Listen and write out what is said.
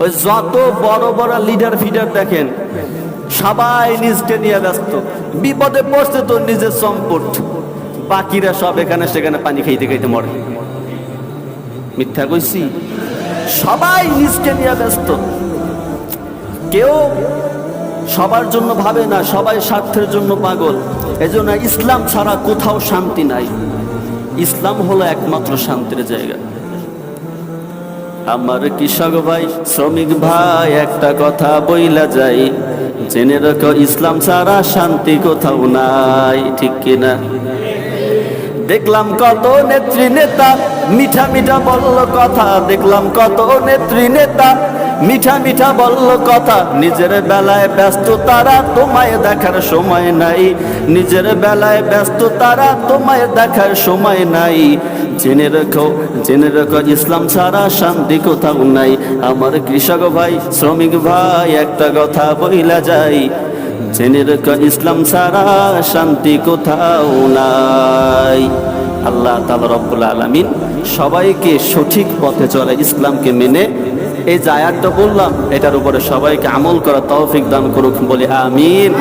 ওই যত বড় বড় লিডার ফিডার দেখেন, সবাই নিজকে নিয়ে ব্যস্ত। বিপদে পড়ছে তো নিজের সম্পদ। বাকিরা সব এখানে সেখানে পানি খাইতে খাইতে মরে। মিথ্যা কইছি? সবাই নিজকে নিয়ে ব্যস্ত। কেউ সবার জন্য ভাবে না, সবাই স্বার্থের জন্য পাগল। এজন্য ইসলাম ছাড়া কোথাও শান্তি নাই। ইসলাম হলো একমাত্র শান্তির জায়গা। আমার কৃষক ভাই, শ্রমিক ভাই, একটা কথা বইলা যাই। জেনে রাখো, ইসলাম ছাড়া শান্তি কোথাও নাই, ঠিক কিনা? দেখলাম কত নেত্রী নেতা, মিঠা মিঠা বলল কথা। দেখলাম কত নেত্রী নেতা, মিঠা মিঠা বলল কথা। নিজের বেলায় ব্যস্ত তারা তোমায় দেখার সময় নাই। নিজের বেলায় ব্যস্ত তারা তোমায় দেখার সময় নাই। জেনে রেখো জেনে রেখো, ইসলাম ছাড়া শান্তি কোথাও নাই। আমার কৃষক ভাই, শ্রমিক ভাই, একটা কথা বইলা যাই। জেনে রেখো, ইসলাম ছাড়া শান্তি কোথাও নাই। আল্লাহ তালা রব্বুল আলমিন সবাইকে সঠিক পথে চলে ইসলামকে মেনে। এই যে আয়াতটা বললাম, এটার উপরে সবাইকে আমল করা তৌফিক দান করুক বলে, আমিন।